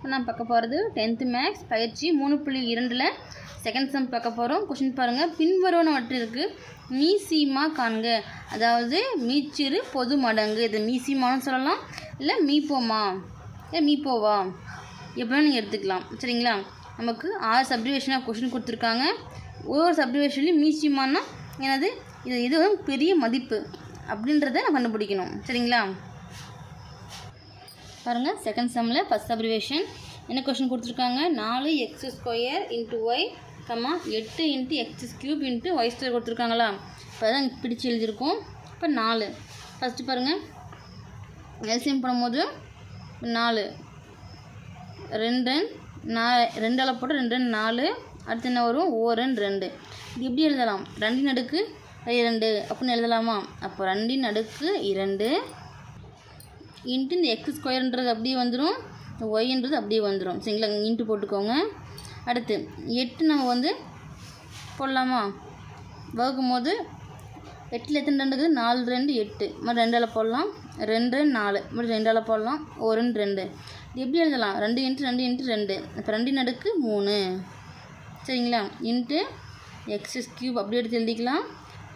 இப்போ நான் பார்க்க போகிறது டென்த்து மேக்ஸ் பயிற்சி மூணு புள்ளி இரண்டில் செகண்ட் சம் பார்க்க போகிறோம். கொஷின் பாருங்கள் பின்வருவனவற்றிற்கு மீசீமா காண்க. அதாவது மீச்சிறு பொது மடங்கு. இது மீசீமான்னு சொல்லலாம். இல்லை மீப்போமா? இல்லை மீப்போவா? எப்படின்னா நீங்கள் எடுத்துக்கலாம். சரிங்களா? நமக்கு ஆறு சப்டிவேஷனாக கொஷின் கொடுத்துருக்காங்க. ஒவ்வொரு சப்டிவேஷன்லையும் மீசிமானா எனது இது இது வந்து பெரிய மதிப்பு அப்படின்றத நான் கண்டுபிடிக்கணும். சரிங்களா? பாருங்கள் செகண்ட் செம்மில் ஃபஸ்ட் அப்ரிவேஷன் என்ன கொஷின் கொடுத்துருக்காங்க? நாலு x square into y comma எட்டு into x cube into y square கொடுத்துருக்காங்களா? இப்போ தான் பிடிச்சி எழுதியிருக்கோம். இப்போ நாலு. ஃபஸ்ட்டு பாருங்கள் எல்சிஎம் பண்ணும்போது நாலு. ரெண்டு நா ரெண்டால் போட்டு ரெண்டு ரெண்டு நாலு. அடுத்து என்ன வரும்? ஓ ரெண்டு ரெண்டு. இது எப்படி எழுதலாம்? ரெண்டின் அடுக்கு இரண்டு அப்படின்னு எழுதலாமா? அப்போ ரெண்டின் அடுக்கு இரண்டு இன்ட்டு இந்த எக்ஸ் ஸ்கொயர்ன்றது அப்படியே வந்துடும் ஒய்ன்றது அப்படியே வந்துடும் சரிங்களா? இன்ட்டு போட்டுக்கோங்க. அடுத்து எட்டு நம்ம வந்து போடலாமா? வகுக்கும் போது எட்டில் எத்தனை ரெண்டு இருக்குது? நாலு ரெண்டு எட்டு. மாதிரி ரெண்டால் போடலாம். ரெண்டு நாலு. மறுபடியும் ரெண்டால் போடலாம். ஒரு ரெண்டு. ரெண்டு இது எப்படி எழுதலாம்? ரெண்டு இன்ட்டு ரெண்டு இன்ட்டு ரெண்டு. இப்போ ரெண்டு நடுக்கு மூணு. சரிங்களா? இன்ட்டு எக்ஸ் க்யூப் அப்படி எடுத்து எழுதிக்கலாம்.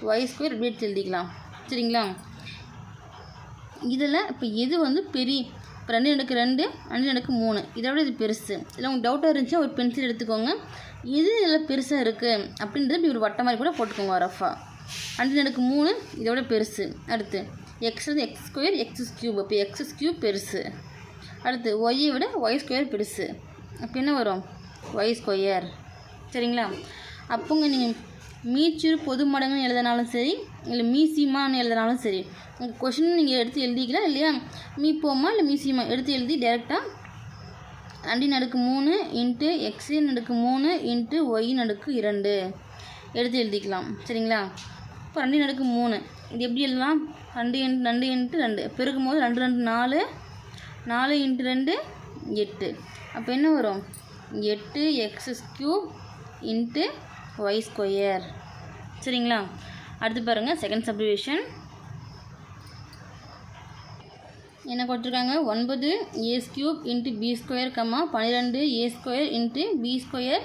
ஒய் ஸ்கொயர் இப்படி எடுத்து எழுதிக்கலாம். சரிங்களா? இதில் இப்போ எது வந்து பெரிய இப்போ ரெண்டு நடுக்கு ரெண்டு ரெண்டு நடுக்கு மூணு. இதை விட இது பெருசு. இதில் உங்களுக்கு டவுட்டாக இருந்துச்சுன்னா ஒரு பென்சில் எடுத்துக்கோங்க. எது இதில் பெருசாக இருக்குது அப்படின்றது இப்படி ஒரு வட்டம் மாதிரி கூட போட்டுக்கோங்க ரஃபாக ரெண்டு நடுக்கு மூணு இதை விட பெருசு. அடுத்து எக்ஸ் வந்து எக்ஸ் ஸ்கொயர் எக்ஸ் க்யூப் அப்போ எக்ஸ் க்யூப் பெருசு. அடுத்து ஒய்யை விட ஒய் ஸ்கொயர் பெருசு. அப்போ என்ன வரும்? ஒய் ஸ்கொயர் சரிங்களா? அப்போங்க நீங்கள் மீச்சிறு பொது மடங்குன்னு எழுதினாலும் சரி இல்லை மீசிமான்னு எழுதினாலும் சரி உங்கள் கொஷின் நீங்கள் எடுத்து எழுதிக்கலாம் இல்லையா? மீப்போமா இல்லை மீசிமா எடுத்து எழுதி டேரெக்டாக ரெண்டு நடுக்கு மூணு இன்ட்டு எக்ஸு நடுக்கு மூணு இன்ட்டு ஒய் நடுக்கு இரண்டு. எடுத்து எழுதிக்கலாம். சரிங்களா? இப்போ ரெண்டு நடுக்கு மூணு. இது எப்படி எழுதலாம்? ரெண்டு இன்ட்டு ரெண்டு இன்ட்டு ரெண்டு. பெருக்கும் போது ரெண்டு ரெண்டு நாலு. நாலு இன்ட்டு ரெண்டு எட்டு. அப்போ என்ன வரும்? எட்டு x cube into y square சரிங்களா? அடுத்து பாருங்கள் செகண்ட் சப்டிவிஷன் என்ன கொடுத்துருக்காங்க? ஒன்பது a cube into b square comma பன்னிரெண்டு a square into b square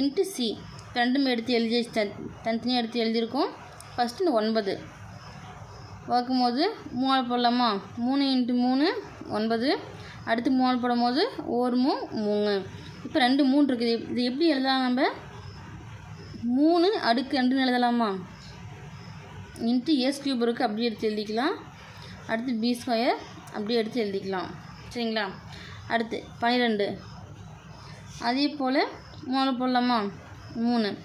into c ரெண்டும் எடுத்து எழுதி தன் தனித்தனியாக எடுத்து எழுதியிருக்கோம். ஃபஸ்ட்டு இந்த ஒன்பது. பார்க்கும் போது மூணு போடலாமா? மூணு இன்ட்டு மூணு ஒன்பது. அடுத்து மூணு போடும் போது ஒரு மூ மூணு. இப்போ ரெண்டு மூணு இருக்குது. இது எப்படி எழுதலாம் நம்ம? மூணு அடுக்கு ரெண்டுன்னு எழுதலாமா? இன்ட்டு ஏஸ் கியூப் இருக்குது அப்படியே எடுத்து எழுதிக்கலாம். அடுத்து பி ஸ்கொயர் அப்படியே எடுத்து எழுதிக்கலாம். சரிங்களா? அடுத்து பன்னிரெண்டு அதே போல் மூணு போடலாமா? மூணு.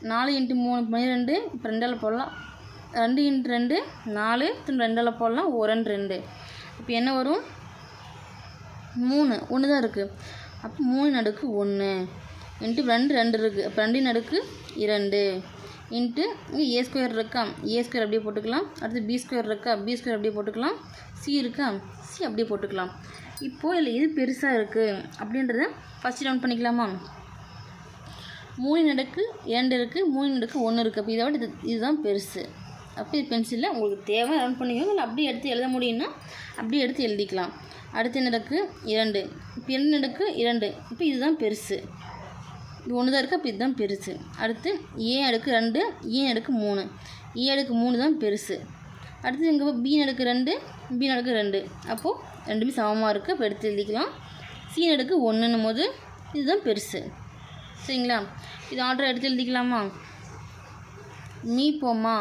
நாலு இன்ட்டு மூணு பன்னிரெண்டு இப்போ ரெண்டால் போடலாம். ரெண்டு இன்ட்டு ரெண்டு நாலு. திரும்ப ரெண்டால் போடலாம். ஒரு ரெண்டு ரெண்டு. இப்போ என்ன வரும்? மூணு. ஒன்று தான் இருக்குது அப்போ மூணு நடுக்கு ஒன்று இன்ட்டு ரெண்டு ரெண்டு இருக்குது அப்போ ரெண்டு நடுக்கு இரண்டு. இன்ட்டு இங்கே ஏ ஸ்கொயர் இருக்கா? ஏ ஸ்கொயர் அப்படியே போட்டுக்கலாம். அடுத்து பி ஸ்கொயர் இருக்கா? பி ஸ்கொயர் அப்படியே போட்டுக்கலாம். சி இருக்கா? சி அப்படியே போட்டுக்கலாம். இப்போது இல்லை எது பெருசாக இருக்குது அப்படின்றத ஃபஸ்ட்டு டவுன் பண்ணிக்கலாமா? மூணு நடுக்கு இரண்டு இருக்குது மூணு நடுக்கு ஒன்று இருக்குது அப்போ இதை விட இது இதுதான் பெருசு. அப்போ இது பென்சிலில் உங்களுக்கு தேவை ரன் பண்ணிக்கோங்க. இல்லை அப்படியே எடுத்து எழுத முடியும்னா அப்படியே எடுத்து எழுதிக்கலாம். அடுத்த நடுக்கு இரண்டு. இப்போ இரண்டு நடுக்கு இரண்டு. இப்போ இதுதான் பெருசு. இது ஒன்று தான் இருக்குது இதுதான் பெருசு. அடுத்து ஏ அடுக்கு ரெண்டு ஏ அடுக்கு மூணு. ஏ அடுக்கு மூணு தான் பெருசு. அடுத்து இங்கே பி நடுக்கு ரெண்டு பி நடுக்கு ரெண்டு. அப்போது ரெண்டுமே சமமாக இருக்குது இப்போ எடுத்து எழுதிக்கலாம். சி நடுக்கு ஒன்றுன்னும் போது இதுதான் பெருசு. சரிங்களா? இது ஆர்டர் எடுத்து எழுதிக்கலாமா? மீ போமா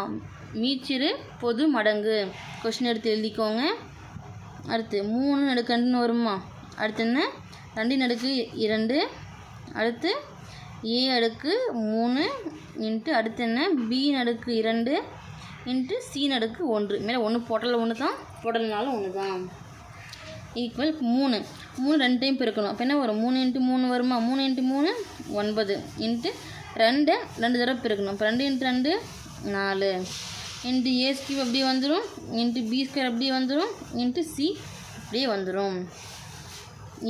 மீச்சிறு பொது மடங்கு. கொஷின் எடுத்து எழுதிக்கோங்க. அடுத்து மூணு நடுக்கு ரெண்டுன்னு வருமா? அடுத்து என்ன? ரெண்டு நடுக்கு இரண்டு அடுத்து ஏ அடுக்கு மூணு இன்ட்டு அடுத்து என்ன? பி நடுக்கு இரண்டு இன்ட்டு சி நடுக்கு ஒன்று. மேலே ஒன்று போட்டலில் ஒன்று தான் போடலனாலும் ஒன்று தான் ஈக்குவல் மூணு. மூணு ரெண்டு டைம் பெருக்கணும். அப்போ என்ன வரும்? மூணு இன்ட்டு மூணு வருமா? மூணு இன்ட்டு மூணு ஒன்பது. இன்ட்டு ரெண்டு ரெண்டு தடவை பெருக்கணும். இப்போ ரெண்டு இன்ட்டு ரெண்டு நாலு. இன்ட்டு ஏ ஸ்கியூப் அப்படியே வந்துடும் இன்ட்டு பி ஸ்கொயர் அப்படியே வந்துடும் இன்ட்டு சி அப்படியே வந்துடும்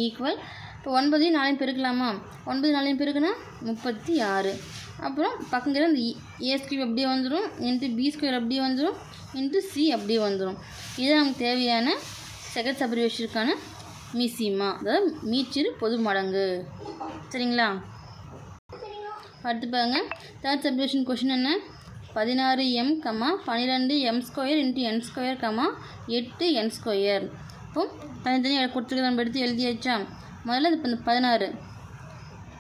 ஈக்குவல் இப்போ ஒன்பதையும் நாளையும் பெருக்கலாமா? ஒன்பது நாளையும் பெருக்குனா முப்பத்தி ஆறு. அப்புறம் பக்கங்கிற இந்த ஏ ஸ்கொயர் அப்படியே வந்துடும் இன்ட்டு பி ஸ்கொயர் அப்படியே வந்துடும் இன்ட்டு சி அப்படியே வந்துடும் இது நமக்கு தேவையான செகண்ட் சப்ரிவேஷனுக்கான மீசிமா அதாவது மீச்சிறு பொது மடங்கு. சரிங்களா? அடுத்து பாருங்க தேர்ட் சப்ரிவேஷன் கொஷின் என்ன? பதினாறு எம் கமா பன்னிரெண்டு m square into n square comma எட்டு என் ஸ்கொயர் இப்போ தனித்தனியாக கொடுத்துருக்க நம்ம எடுத்து எழுதியாச்சா முதல்ல இது இப்போ இந்த பதினாறு.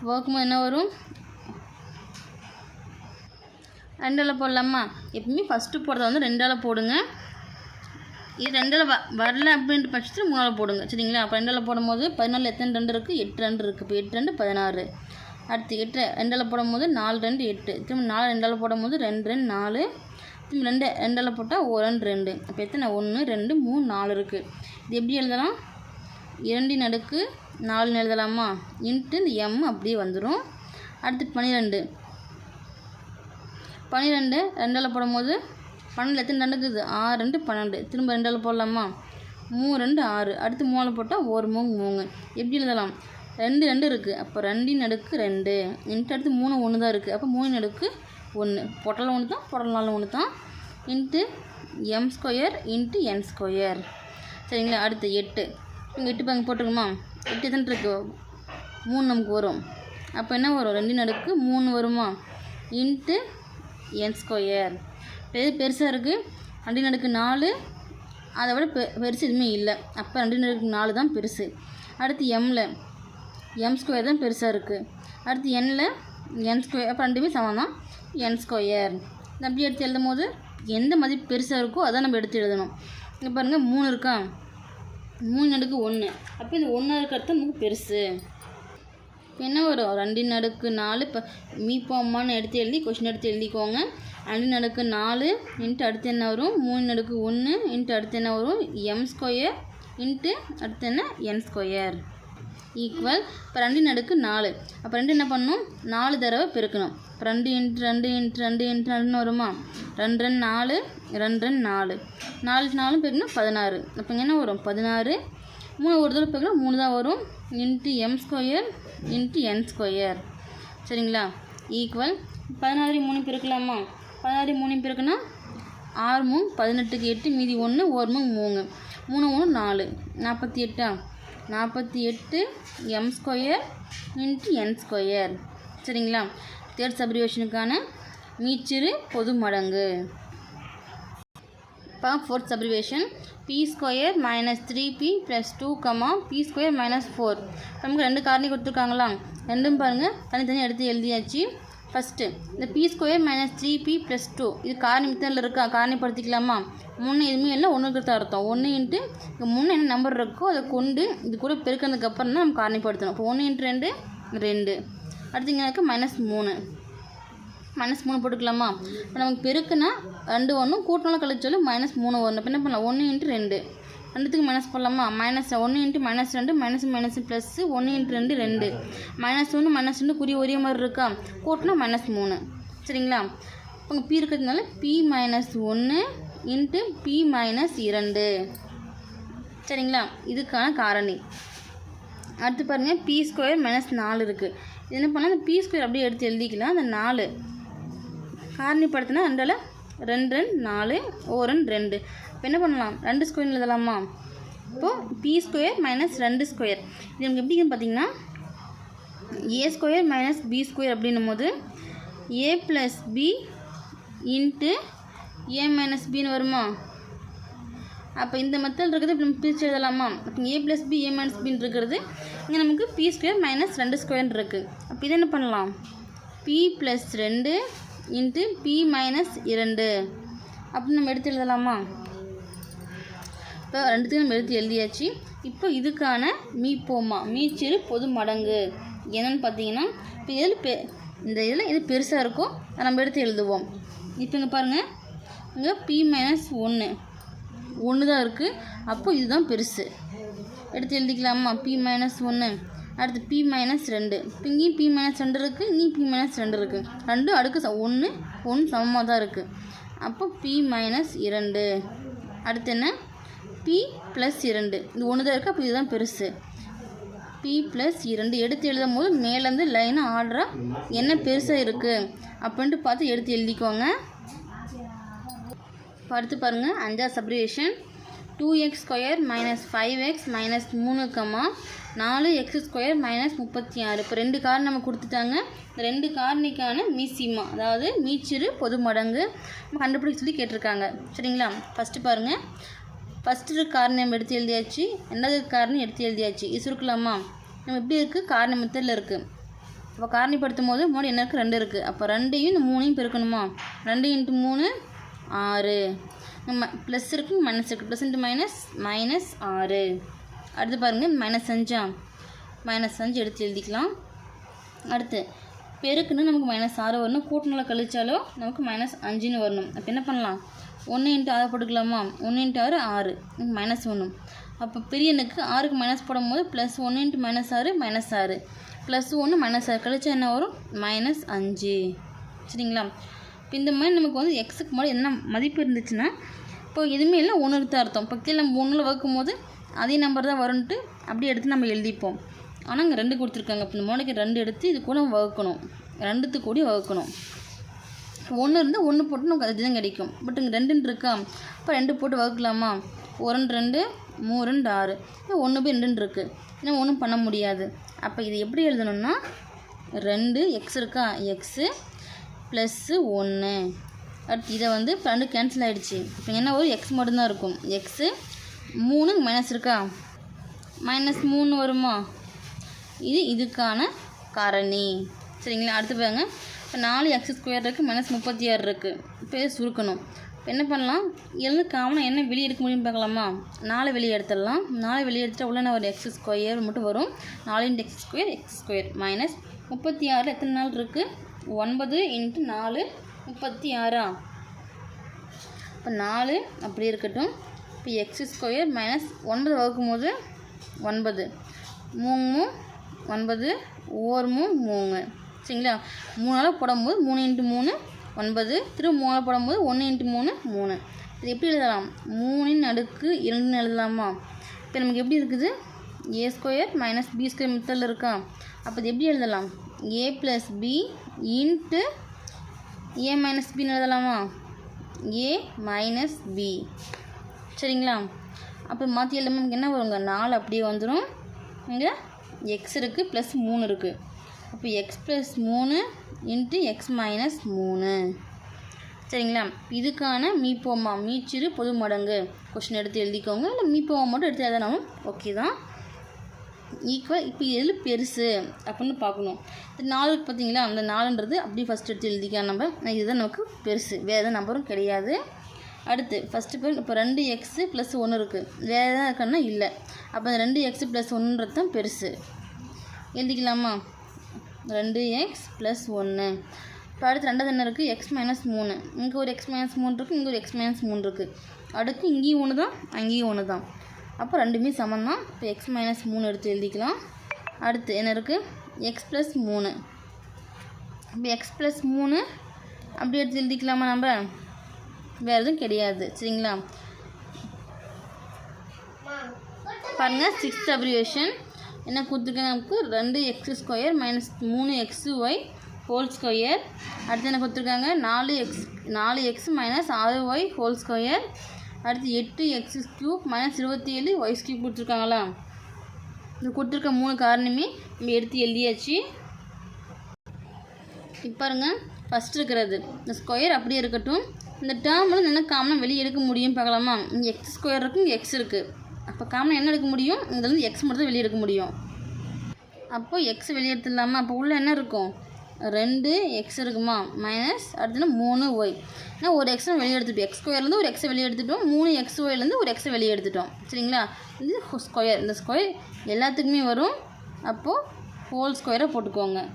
வகுக்கும்போது என்ன வரும்? ரெண்டால் போடலாமா? எப்பவுமே ஃபஸ்ட்டு போடுறத வந்து ரெண்டால் போடுங்க. இது ரெண்டில் வ வரல அப்படின்ற பட்சத்தில் மூணால் போடுங்க. சரிங்களா? அப்போ ரெண்டில் போடும்போது பதினாலு எத்தனை ரெண்டு இருக்குது எட்டு ரெண்டு இருக்குது இப்போ எட்டு ரெண்டு பதினாறு. அடுத்து எட்டு ரெண்டில் போடும்போது நாலு ரெண்டு எட்டு. திரும்ப நாலு ரெண்டால் போடும்போது ரெண்டு ரெண்டு நாலு. திரும்ப ரெண்டு ரெண்டால் போட்டால் ஒரு ரெண்டு ரெண்டு. அப்போ எத்தனை? ஒன்று ரெண்டு மூணு நாலு இருக்குது இது எப்படி எழுதலாம்? இரண்டின் அடுக்கு நாலுன்னு எழுதலாமா? இன்ட்டு இந்த எம் அப்படியே வந்துடும் அடுத்து பன்னிரெண்டு பன்னிரெண்டு ரெண்டால் போடும்போது பன்னெண்டு எத்தனை ரெண்டு இருக்குது? ஆறு ரெண்டு பன்னெண்டு. திரும்ப ரெண்டால் போடலாமா? மூணு ரெண்டு ஆறு. அடுத்து மூணில் போட்டால் ஒரு மூணு மூணு. எப்படி எழுதலாம்? ரெண்டு ரெண்டு இருக்குது அப்போ ரெண்டின் அடுக்கு ரெண்டு. இன்ட்டு அடுத்து மூணு ஒன்று தான் இருக்குது அப்போ மூணு அடுக்கு ஒன்று. பொட்டலம் ஒன்று தான் பொட்டலாம் ஒன்று தான். Into m square into n square சரிங்களா? அடுத்து எட்டு. இங்கே எட்டு பங்கு போட்டுருக்குமா எட்டு எத்தனை இருக்கு. மூணு நமக்கு வரும். அப்போ என்ன வரும்? ரெண்டு நடுக்கு மூணு வருமா? இன்ட்டு என் ஸ்கொயர் இது பெருசாக இருக்குது ரெண்டின் நடுக்கு நாலு. அதை விட பெ பெருசு எதுவுமே இல்லை. அப்போ ரெண்டின் நடுக்கு நாலு தான் பெருசு. அடுத்து எம்மில் எம் ஸ்கொயர் தான் பெருசாக இருக்குது அடுத்து எண்ணில் என் ஸ்கொயர் அப்போ ரெண்டுமே சமம் தான். என் ஸ்கொயர் அப்படி எடுத்து எழுதும் போது எந்த மதிப்பு பெருசாக இருக்கோ அதான் நம்ம எடுத்து எழுதணும். இங்கே பாருங்கள் மூணு இருக்கா? மூணு நடுக்கு ஒன்று அப்போ இந்த ஒன்றா இருக்கிறது நமக்கு பெருசு. இப்போ என்ன வரும்? ரெண்டு நடுக்கு நாலு இப்போ மீப்போம்மான்னு எடுத்து எழுதி கொஷின் எடுத்து எழுதிக்கோங்க. ரெண்டு நடுக்கு நாலு இன்ட்டு அடுத்து என்ன வரும்? மூணு நடுக்கு ஒன்று இன்ட்டு அடுத்து என்ன வரும்? எம் ஸ்கொயர் இன்ட்டு அடுத்து என்ன? என் ஸ்கொயர் ஈக்குவல் இப்போ ரெண்டு நடுக்கு நாலு. அப்போ ரெண்டு என்ன பண்ணணும் நாலு தடவை பெருக்கணும். ரெண்டு இன்ட்டு ரெண்டு இன்ட்டு ரெண்டு இன்ட்டு ரெண்டுன்னு வருமா? ரெண்டு ரெண்டு நாலு ரெண்டு ரெண்டு நாலு. நாலு நாலு பெருக்கணும் பதினாறு. அப்போ என்ன வரும்? பதினாறு. மூணு ஒரு தடவை பெருக்கணும் மூணு தான் வரும். Into m square into n square சரிங்களா? ஈக்குவல் பதினாறு மூணு பெருக்கலாமா? பதினாறு மூணு பெருக்குனா ஆறு மூணு பதினெட்டுக்கு எட்டு மீதி ஒன்று ஒரு மூணு மூணு. மூணு மூணு நாலு. நாற்பத்தி எட்டா? நாற்பத்தி எட்டு m square into n square சரிங்களா? தேர்ட் சப்ரிவேஷனுக்கான மீச்சிறு பொது மடங்கு. இப்போ fourth subdivision b square minus three b plus two comma b square minus four நமக்கு ரெண்டு காரணி கொடுத்துருக்காங்களா? ரெண்டும் பாருங்கள் தனித்தனியாக எடுத்து எழுதியாச்சு. ஃபஸ்ட்டு இந்த b square minus three b plus two இது காரணி மித்தனில் இருக்கா? காரணிப்படுத்திக்கலாமா? முன்னே எதுவுமே இல்லை. ஒன்றுக்கு தான் அர்த்தம். ஒன்று இன்ட்டு இங்கே முன்னே என்ன நம்பர் இருக்கோ அதை கொண்டு இது கூட பெருக்கினதுக்கு அப்புறம் தான் நம்ம காரணிப்படுத்தணும். இப்போ ஒன்று இன்ட்டு ரெண்டு ரெண்டு. அடுத்து இங்கே மைனஸ் மூணு. மைனஸ் மூணு போட்டுக்கலாமா? இப்போ நமக்கு பெருக்குன்னா ரெண்டு ஒன்றும் கூட்டினாலும் கழிச்சாலும் மைனஸ் மூணு ஒன்று இப்போ என்ன பண்ணலாம்? ஒன்று இன்ட்டு ரெண்டு. ரெண்டுத்துக்கு மைனஸ் போடலாமா? மைனஸ் ஒன்று இன்ட்டு மைனஸ் ரெண்டு மைனஸ் மைனஸ் ப்ளஸ்ஸு ஒன்று இன்ட்டு ரெண்டு ரெண்டு. மைனஸ் ஒன்று மைனஸ் ரெண்டு குறி ஒரே மாதிரி இருக்கா? கூட்டினா மைனஸ் மூணு. சரிங்களா? இப்போ பி இருக்கிறதுனால பி மைனஸ் ஒன்று இன்ட்டு பி மைனஸ் இரண்டு. சரிங்களா? இதுக்கான காரணி. அடுத்து பாருங்கள் பி ஸ்கொயர் மைனஸ் நாலு இருக்குது என்ன பண்ணால் அந்த பி ஸ்கொயர் அப்படியே எடுத்து எழுதிக்கலாம். அந்த நாலு. காரணிப்படுத்தினா ரெண்டில் ரெண்டு ரெண்டு நாலு ஓ ரெண்டு ரெண்டு. இப்போ என்ன பண்ணலாம்? ரெண்டு ஸ்கொயர் எழுதலாமா? இப்போது பி ஸ்கொயர் மைனஸ் ரெண்டு ஸ்கொயர் இது நமக்கு எப்படின்னு பார்த்தீங்கன்னா a square minus b square அப்படின்னும் போது a plus b into a minus பின்னு வருமா? அப்போ இந்த மெத்தட் இருக்கிறது இப்போ நம்ம பிரித்து எழுதலாமா? அப்போ a plus b a minus பின்னு இருக்கிறது இங்கே நமக்கு பி ஸ்கொயர் மைனஸ் ரெண்டு ஸ்கொயர் இருக்குது அப்போ இதை என்ன பண்ணலாம்? பி ப்ளஸ் ரெண்டு இன்ட்டு பி மைனஸ் இரண்டு. அப்படின்னு நம்ம எடுத்து எழுதலாமா? இப்போ ரெண்டுத்தையும் நம்ம எடுத்து எழுதியாச்சு. இப்போ இதுக்கான மீப்போமா? மீச்சிறு பொது மடங்கு. என்னென்னு பார்த்தீங்கன்னா இப்போ இதில் பெ இந்த இதில் எது பெருசாக இருக்கோ அதை நம்ம எடுத்து எழுதுவோம். இப்போ இங்கே பாருங்கள் இங்கே பி மைனஸ் ஒன்று ஒன்று தான் இருக்குது அப்போ இதுதான் பெருசு. எடுத்து எழுதிக்கலாமா? பி மைனஸ் ஒன்று அடுத்து பி மைனஸ் ரெண்டு. இப்போ இங்கேயும் பி மைனஸ் ரெண்டு இருக்குது இங்கேயும் பி மைனஸ் ரெண்டு இருக்குது ரெண்டும் அடுக்கு ச ஒன்று ஒன்று சமமாக தான் இருக்குது அப்போ பி மைனஸ் இரண்டு. அடுத்து என்ன? பி ப்ளஸ் இரண்டு. இது ஒன்று தான் இருக்குது அப்போ இதுதான் பெருசு. பி ப்ளஸ் இரண்டு. எடுத்து எழுதும் போது மேலேருந்து லைனாக ஆர்டராக என்ன பெருசாக இருக்குது அப்படின்ட்டு பார்த்து எடுத்து எழுதிக்கோங்க. அடுத்து பாருங்கள் அஞ்சா subdivision two x square minus five x minus மூணு கம்மா நாலு எக்ஸ் ஸ்கொயர் மைனஸ் முப்பத்தி ஆறு இப்போ ரெண்டு காரணி நம்ம கொடுத்துட்டாங்க. இந்த ரெண்டு காரணிக்கான மீசிமா அதாவது மீச்சிறு பொது மடங்கு நம்ம கண்டுபிடிக்க சொல்லி கேட்டிருக்காங்க. சரிங்களா? ஃபஸ்ட்டு பாருங்கள் ஃபஸ்ட்டு காரணம் நம்ம எடுத்து எழுதியாச்சு. ரெண்டாவது காரணம் எடுத்து எழுதியாச்சு. இது சுருக்கலாமா? நம்ம எப்படி இருக்குது காரணி மெத்தடில் இருக்குது அப்போ காரணிப்படுத்தும் போது முன்னாடி என்ன இருக்குது ரெண்டு இருக்குது அப்போ ரெண்டையும் இந்த மூணையும் பெருக்கணுமா? ரெண்டு இன்ட்டு மூணு ஆறு. நம்ம ப்ளஸ் இருக்குது மைனஸ் இருக்குது ப்ளஸ் இன்ட்டு மைனஸ் மைனஸ் ஆறு. அடுத்து பாருங்கள் மைனஸ் அஞ்சா? மைனஸ் அஞ்சு எடுத்து எழுதிக்கலாம். அடுத்து பெருக்குன்னு நமக்கு மைனஸ் ஆறு வரணும். கூட்டினால கழிச்சாலோ நமக்கு மைனஸ் அஞ்சுன்னு வரணும். அப்போ என்ன பண்ணலாம்? ஒன்று இன்ட்டு ஆறு போட்டுக்கலாமா? ஒன்று இன்ட்டு ஆறு ஆறு. மைனஸ் ஒன்று அப்போ பெரிய ஆறுக்கு மைனஸ் போடும்போது ப்ளஸ் ஒன்று இன்ட்டு மைனஸ் ஆறு மைனஸ் ஆறு. ப்ளஸ் ஒன்று மைனஸ் ஆறு கழிச்சா என்ன வரும்? மைனஸ் அஞ்சு. சரிங்களா? இப்போ இந்த மாதிரி நமக்கு வந்து எக்ஸுக்கு முன்னாடி என்ன மதிப்பு இருந்துச்சுன்னா இப்போ எதுவுமே இல்லை ஒன்று தான் அர்த்தம். இப்போ கீழே நம்ம ஒன்றில் வகுக்கும் போது அதே நம்பர் தான் வரும்ன்ட்டு அப்படியே எடுத்து நம்ம எழுதிப்போம். ஆனால் இங்கே ரெண்டு கொடுத்துருக்காங்க. இப்போ இந்த மூளைக்கு ரெண்டு எடுத்து இது கூட வகுக்கணும். ரெண்டுத்து கூடி வகுக்கணும். ஒன்று இருந்தால் ஒன்று போட்டு நமக்கு அது தான் கிடைக்கும். பட் இங்கே ரெண்டுன்னு இருக்கா? இப்போ ரெண்டு போட்டு வகுக்கலாமா? ஒரு ரெண்டு மூணு ரெண்டு ஆறு ஒன்று போய் ரெண்டுன்னு இருக்குது இன்னும் ஒன்றும் பண்ண முடியாது. அப்போ இது எப்படி எழுதணும்னா ரெண்டு எக்ஸ் இருக்கா? எக்ஸு ப்ளஸ்ஸு ஒன்று அடுத்து இதை வந்து இப்போ கேன்சல் ஆகிடுச்சு இப்போ என்ன ஒரு எக்ஸ் மட்டும்தான் இருக்கும். எக்ஸு மூணு மைனஸ் இருக்கா? மைனஸ் மூணு வருமா? இது இதுக்கான காரணி. சரிங்களா? அடுத்து பாருங்க. இப்போ நாலு எக்ஸ் ஸ்கொயர் இருக்குது மைனஸ் முப்பத்தி ஆறு இருக்குது இப்போ இதை சுருக்கணும். இப்போ என்ன பண்ணலாம்? எழுந்து காமனாக என்ன வெளியே எடுக்க முடியும்னு பார்க்கலாமா? நாலு வெளியே எடுத்துடலாம். நாலு வெளியே எடுத்துட்டா உள்ள ஒரு எக்ஸ் ஸ்கொயர் மட்டும் வரும். நாலு into x square x square minus முப்பத்தி ஆறில் எத்தனை நாள் இருக்குது ஒன்பது இன்ட்டு நாலு முப்பத்தி ஆறா? இப்போ நாலு அப்படி இருக்கட்டும். இப்போ எக்ஸ் ஸ்கொயர் மைனஸ் ஒன்பது வகுக்கும் போது ஒன்பது. மூணு ஒன்பது ஓர் மூணு. மூணு சரிங்களா? மூணு நாளாக போடும்போது மூணு இன்ட்டு மூணு ஒன்பது. திரும்ப மூணால் போடும்போது ஒன்று இன்ட்டு மூணு மூணு. இது எப்படி எழுதலாம்? மூணின் அடுக்கு இரண்டுன்னு எழுதலாமா? இப்போ நமக்கு எப்படி இருக்குது? A square minus b square மெத்தடில் இருக்கா? அப்போ இது எப்படி எழுதலாம்? A plus b into a minus பின்னு எழுதலாமா? ஏ மைனஸ் பி சரிங்களா? அப்போ மாற்றி எழுதாம நமக்கு என்ன வருங்க? நாலு அப்படியே வந்துடும் இங்கே எக்ஸ் இருக்குது ப்ளஸ் மூணு இருக்குது அப்போ எக்ஸ் ப்ளஸ் மூணு இன்ட்டு எக்ஸ் மைனஸ் மூணு. சரிங்களா? இதுக்கான மீப்போமா மீச்சிறு பொது மடங்கு. கொஷின் எடுத்து எழுதிக்கோங்க. இல்லை மீப்போமா மட்டும் எடுத்து எழுதினாலும் ஓகே தான். ஈக்குவல் இப்போ எது பெருசு அப்படின்னு பார்க்கணும். இந்த நாலு பார்த்தீங்களா? அந்த நாலுன்றது அப்படியே ஃபஸ்ட் எடுத்து எழுதிக்கலாம் நம்ம. இதுதான் நமக்கு பெருசு. வேறு எதாவது நம்பரும் கிடையாது. அடுத்து ஃபஸ்ட்டு இப்போ இப்போ ரெண்டு எக்ஸு ப்ளஸ் ஒன்று இருக்குது வேறு எதாவது இருக்குன்னா இல்லை. அப்போ அந்த ரெண்டு எக்ஸு ப்ளஸ் ஒன்றுன்றது தான் பெருசு. எழுதிக்கலாமா? ரெண்டு எக்ஸ் ப்ளஸ் ஒன்று இப்போ அடுத்து ரெண்டாவது என்ன இருக்குது எக்ஸ் மைனஸ் மூணு. இங்கே ஒரு எக்ஸ் மைனஸ் மூணு இருக்குது இங்கே ஒரு எக்ஸ் மைனஸ் மூணு இருக்குது அடுத்து இங்கேயும் ஒன்று தான் அங்கேயும் ஒன்று தான் அப்போ ரெண்டுமே சமம் தான். இப்போ எக்ஸ் மைனஸ் மூணு எடுத்து எழுதிக்கலாம். அடுத்து என்ன இருக்குது எக்ஸ் ப்ளஸ் மூணு. இப்போ எக்ஸ் ப்ளஸ் மூணு அப்படி எடுத்து எழுதிக்கலாமா நம்ம? வேறு எதுவும் கிடையாது. சரிங்களா? பாருங்கள் சிக்ஸ்த் அப்ரிவேஷன் என்ன கொடுத்துருக்காங்க நமக்கு? ரெண்டு எக்ஸ் ஸ்கொயர் மைனஸ் மூணு எக்ஸ் ஒய் ஹோல் ஸ்கொயர் அடுத்து என்ன கொடுத்துருக்காங்க? நாலு எக்ஸ் நாலு எக்ஸ் மைனஸ் ஆறு ஒய் ஹோல் ஸ்கொயர் அடுத்து எட்டு எக்ஸ் க்யூப் மைனஸ் இருபத்தி ஏழு ஒய்ஸ் க்யூப் கொடுத்துருக்காங்களா? இது கொடுத்துருக்க மூணு காரணமே நம்ம எடுத்து எழுதியாச்சு. இப்போ பாருங்கள் ஃபஸ்ட் இருக்கிறது. இந்த ஸ்கொயர் அப்படியே இருக்கட்டும். இந்த டேர்மில் என்ன காமனாக வெளியே எடுக்க முடியும் பார்க்கலாமா? இங்கே எக்ஸ் ஸ்கொயர் இருக்குது இங்கே எக்ஸ் இருக்குது அப்போ காமனாக என்ன எடுக்க முடியும்? இதுலேருந்து எக்ஸ் மட்டும் தான் வெளியே எடுக்க முடியும். அப்போது எக்ஸ் வெளியே எடுத்துடலாமா? அப்போ உள்ளே என்ன இருக்கும்? ரெண்டு எக்ஸ் இருக்குமா? மைனஸ் அடுத்தது மூணு ஒய் ஏன்னா ஒரு எக்ஸை வெளியே எடுத்துட்டோம். எக்ஸ் ஸ்கொயர்லேருந்து ஒரு எக்ஸை வெளியே எடுத்துட்டோம். மூணு எக்ஸ் ஒய்லேருந்து ஒரு எக்ஸை வெளியே எடுத்துட்டோம். சரிங்களா? இது ஸ்கொயர் இந்த ஸ்கொயர் எல்லாத்துக்குமே வரும். அப்போது ஹோல் ஸ்கொயரை போட்டுக்கோங்க.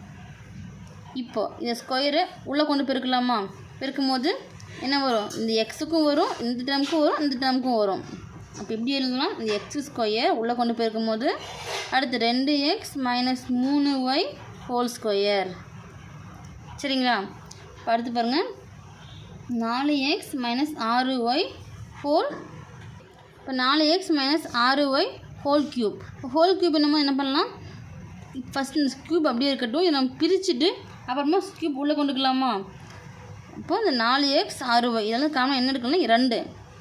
இப்போது இந்த ஸ்கொயரை உள்ளே கொண்டு பெருக்கலாமா? பெருக்கும் போது என்ன வரும்? இந்த எக்ஸுக்கும் வரும். இந்த டேர்முக்கும் வரும். இந்த டேமுக்கும் வரும். அப்போ எப்படி எழுதலாம்? இந்த எக்ஸ் ஸ்கொயர் உள்ளே கொண்டு போயிருக்கும் போது அடுத்து ரெண்டு எக்ஸ் மைனஸ் மூணு ஒய் ஹோல் ஸ்கொயர் சரிங்களா? இப்போ அடுத்து பாருங்கள் நாலு எக்ஸ் மைனஸ் ஆறு ஒய் ஹோல் இப்போ நாலு எக்ஸ் மைனஸ் ஆறு y whole cube whole cube என்னமோ என்ன பண்ணலாம்? ஃபஸ்ட் இந்த க்யூப் அப்படியே இருக்கட்டும். இதை நம்ம பிரிச்சுட்டு அப்புறமா க்யூப் உள்ளே கொண்டுக்கலாமா? இப்போ இந்த நாலு எக்ஸ் ஆறு ஒய் இதெல்லாம் காமன் என்ன எடுக்கணும் ரெண்டு.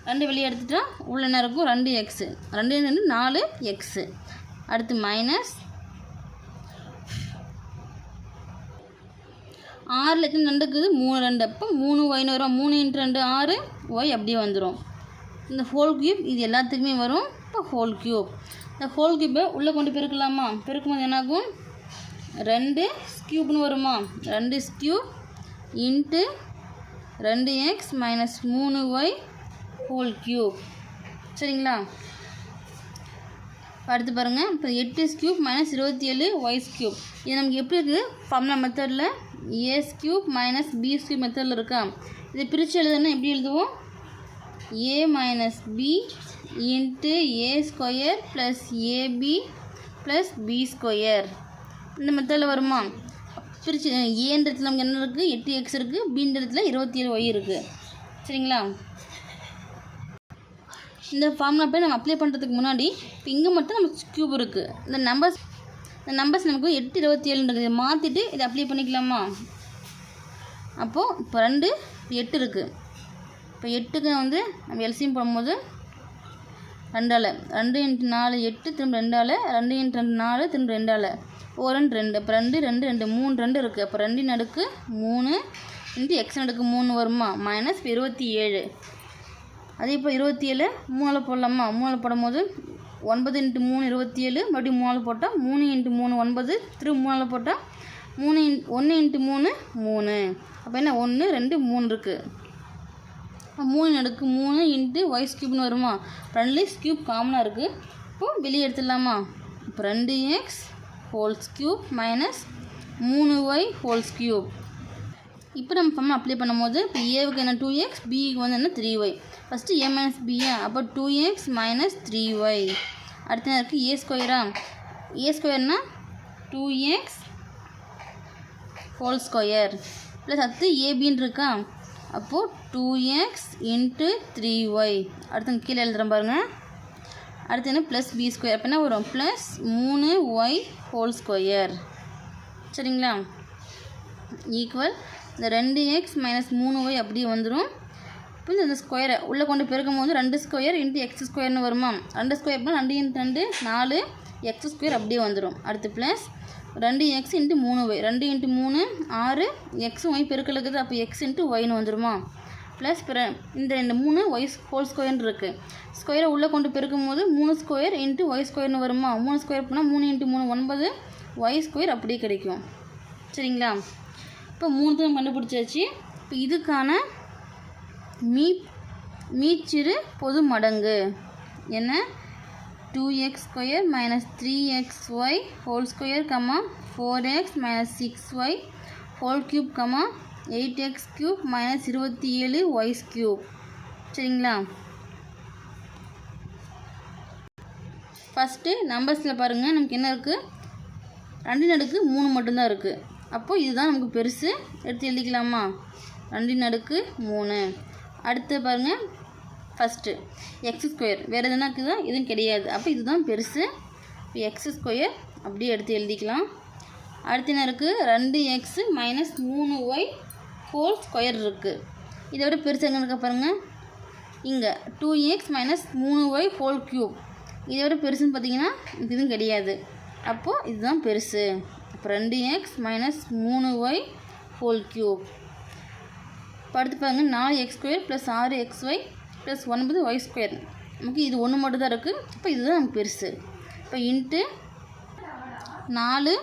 ரெண்டு வெளியே எடுத்துட்டா உள்ள என்ன இருக்கும்? ரெண்டு எக்ஸு ரெண்டு ரெண்டு நாலு எக்ஸு அடுத்து மைனஸ் ஆறு லட்சம் ரெண்டு மூணு ரெண்டு. அப்போ மூணு ஒய்னு வரும். மூணு இன்ட்டு ரெண்டு ஆறு ஒய் அப்படியே வந்துடும் இந்த ஹோல் கியூப் இது எல்லாத்துக்குமே வரும். இப்போ ஹோல் கியூப் இந்த ஹோல் கியூப்பை உள்ளே கொண்டு பெருக்கலாமா? பெருக்கும்போது என்னாகும்? ரெண்டு ஸ்கியூப்னு வருமா? ரெண்டு ஸ்கியூப் இன்ட்டு ரெண்டு எக்ஸ் மைனஸ் மூணு ஒய் ஹோல் கியூப் சரிங்களா? அடுத்து பாருங்கள் இப்போ எட்டு ஸ்கியூப் மைனஸ் இருபத்தி ஏழு ஒய் ஸ்கியூப் இது நமக்கு எப்படி இருக்குது? ஃபார்முலா மெத்தடில் ஏஸ் கியூப் மைனஸ் பி மெத்தடில் இருக்கா? இதை பிரித்து எழுதுனா எப்படி எழுதுவோம்? A minus b into a square plus ab plus b square இந்த மெத்தடில் வருமா? பிரித்து இடத்துல நமக்கு என்ன இருக்குது எட்டு எக்ஸ் இருக்குது பின்றதுல இருபத்தி ஏழு ஒய் இருக்குது சரிங்களா? இந்த ஃபார்முலா போய் நம்ம அப்ளை பண்ணுறதுக்கு முன்னாடி இப்போ இங்கே மட்டும் நம்ம க்யூப் இருக்குது இந்த நம்பர்ஸ் இந்த நம்பர்ஸ் நமக்கு எட்டு இருபத்தி ஏழுன்றது. இதை மாற்றிட்டு இதை அப்ளை பண்ணிக்கலாமா? அப்போது இப்போ ரெண்டு எட்டு இருக்குது இப்போ எட்டுக்கு வந்து நம்ம எல்சியம் போடும்போது ரெண்டால். ரெண்டு இன்ட்டு நாலு எட்டு திரும்ப ரெண்டால். ரெண்டு இன்ட்டு ரெண்டு நாலு திரும்ப ரெண்டால். ஓ ரெண்டு ரெண்டு. அப்போ ரெண்டு ரெண்டு ரெண்டு மூணு ரெண்டு இருக்குது அப்போ ரெண்டு நடுக்கு மூணு இன்ட்டு எக்ஸ் நடுக்கு மூணு வருமா? மைனஸ் இருபத்தி ஏழு. அதே இப்போ இருபத்தி ஏழு மூணில் போடலாமா? மூணில் போடும்போது ஒன்பது இன்ட்டு மூணு இருபத்தி ஏழு மறுபடியும் மூணில் போட்டால் மூணு இன்ட்டு மூணு ஒன்பது திரும்ப மூணில் போட்டால் மூணு இன் ஒன்று இன்ட்டு மூணு மூணு. அப்போ என்ன? ஒன்று ரெண்டு மூணு இருக்குது மூணு நடுக்கு மூணு இன்ட்டு ஒய்ஸ் கியூப்னு வருமா? ரெண்டுலேயும் ஸ்கியூப் காமனாக இருக்குது இப்போது வெளியே எடுத்துடலாமா? இப்போ ரெண்டு எக்ஸ் ஹோல் ஸ்கியூப் மைனஸ் மூணு ஒய் ஹோல் ஸ்கியூப் இப்போ நம்ம ஃபார்ம் அப்ளை பண்ணும்போது இப்போ ஏவுக்கு என்ன? டூ எக்ஸ் பிக்கு வந்து என்ன? Three y first a minus பியா அப்போ two x minus three y அடுத்து என்ன இருக்குது ஏ ஸ்கொயரா a ஸ்கொயர்னா two x whole square plus அடுத்து ஏபின்னு இருக்கா? அப்போது two x into three y அடுத்து கீழே எழுதுகிறேன் பாருங்கள் அடுத்து என்ன? ப்ளஸ் பி ஸ்கொயர் அப்போ என்ன வரும்? ப்ளஸ் மூணு ஒய் ஹோல் ஸ்கொயர் சரிங்களா? ஈக்குவல் இந்த ரெண்டு எக்ஸ் மைனஸ் மூணு ஒய் அப்படியே வந்துடும் இப்போ இந்த ஸ்கொயரை உள்ளே கொண்டு பெருக்கும் போது ரெண்டு ஸ்கொயர் இன்ட்டு எக்ஸ் ஸ்கொயர்னு வருமா? ரெண்டு ஸ்கொயர் ரெண்டு இன்ட்டு ரெண்டு நாலு எக்ஸ் ஸ்கொயர் அப்படியே வந்துடும் அடுத்து ப்ளஸ் ரெண்டு எக்ஸ் இன்ட்டு மூணு ஒய் ரெண்டு இன்ட்டு மூணு ஆறு எக்ஸ் ஒய் பெருக்கல் இருக்குது அப்போ எக்ஸ் இன்ட்டு ஒய்னு வந்துடுமா ப்ளஸ் பிற இந்த ரெண்டு மூணு ஒய் ஹோல் ஸ்கொயர்னு இருக்குது ஸ்கொயரை உள்ளே கொண்டு பெருக்கும் போது மூணு ஸ்கொயர் இன்ட்டு ஒய் ஸ்கொயர்னு வருமா? மூணு ஸ்கொயர் பண்ணால் மூணு இன்ட்டு மூணு ஒன்பது ஒய் ஸ்கொயர் அப்படியே கிடைக்கும். சரிங்களா? இப்போ மூணுத்தையும் கண்டுபிடிச்சாச்சு. இப்போ இதுக்கான மீ மீச்சிறு பொது மடங்கு. என்ன? Two X square minus three X Y whole square comma four X minus six Y whole cube comma eight X cube minus இருபத்தி ஏழு ஒய்ஸ் க்யூப் சரிங்களா? ஃபஸ்ட்டு நம்பர்ஸில் பாருங்கள் நமக்கு என்ன இருக்குது ரெண்டு நடுக்கு மூணு மட்டும்தான் இருக்குது அப்போது இதுதான் நமக்கு பெருசு. எடுத்து எழுதிக்கலாமா? ரெண்டு நடுக்கு மூணு. அடுத்து பாருங்கள் ஃபஸ்ட்டு எக்ஸ் ஸ்கொயர் வேறு எதுனா இருக்குதா? எதுவும் கிடையாது. அப்போ இதுதான் பெருசு. இப்போ எக்ஸ் ஸ்கொயர் அப்படியே எடுத்து எழுதிக்கலாம். அடுத்து என்ன இருக்குது ரெண்டு எக்ஸு மைனஸ் மூணு ஒய் ஹோல் ஸ்கொயர் இருக்குது இதை விட பெருசு எங்கே இருக்க பாருங்கள் இங்கே டூ எக்ஸ் மைனஸ் மூணு ஒய் ஹோல் க்யூப் இதை விட பெருசுன்னு பார்த்தீங்கன்னா இதுவும் கிடையாது. அப்போது இதுதான் பெருசு. அப்போ ரெண்டு எக்ஸ் மைனஸ் மூணு ஒய் ஹோல் க்யூப் படுத்து பாருங்கள் நாலு எக்ஸ் ஸ்கொயர் ப்ளஸ் ஆறு எக்ஸ் ஒய் ப்ளஸ் ஒன்பது ஒய் ஸ்கொயர் நமக்கு இது ஒன்று மட்டும் தான் இருக்குது இப்போ இதுதான் நமக்கு பெருசு. இப்போ இன்ட்டு நாலு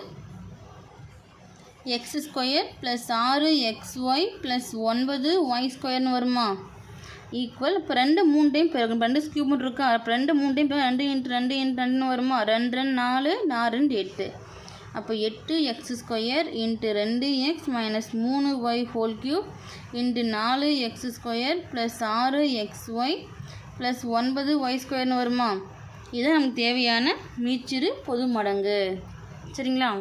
எக்ஸ் ஸ்கொயர் ப்ளஸ் ஆறு எக்ஸ் ஒய் ப்ளஸ் ஒன்பது ஒய் ஸ்கொயர்னு வருமா? ஈக்குவல் இப்போ ரெண்டு மூணு டைம் பெருக்கும் ரெண்டு கியூப் இருக்கா? அப்போ ரெண்டு மூணு டைம் ரெண்டு இன்ட்டு ரெண்டு இன்ட்டு ரெண்டுன்னு வருமா? ரெண்டு ரெண்டு நாலு நாலு ரெண்டு எட்டு. அப்போ எட்டு எக்ஸ் ஸ்கொயர் இன்ட்டு ரெண்டு எக்ஸ் மைனஸ் மூணு ஒய் ஹோல் கியூப் இன்ட்டு நாலு எக்ஸ் ஸ்கொயர் ப்ளஸ் ஆறு எக்ஸ் ஒய் ப்ளஸ் ஒன்பது ஒய் ஸ்கொயர்னு வருமா? இது நமக்கு தேவையான மீச்சிறு பொது மடங்கு. சரிங்களா?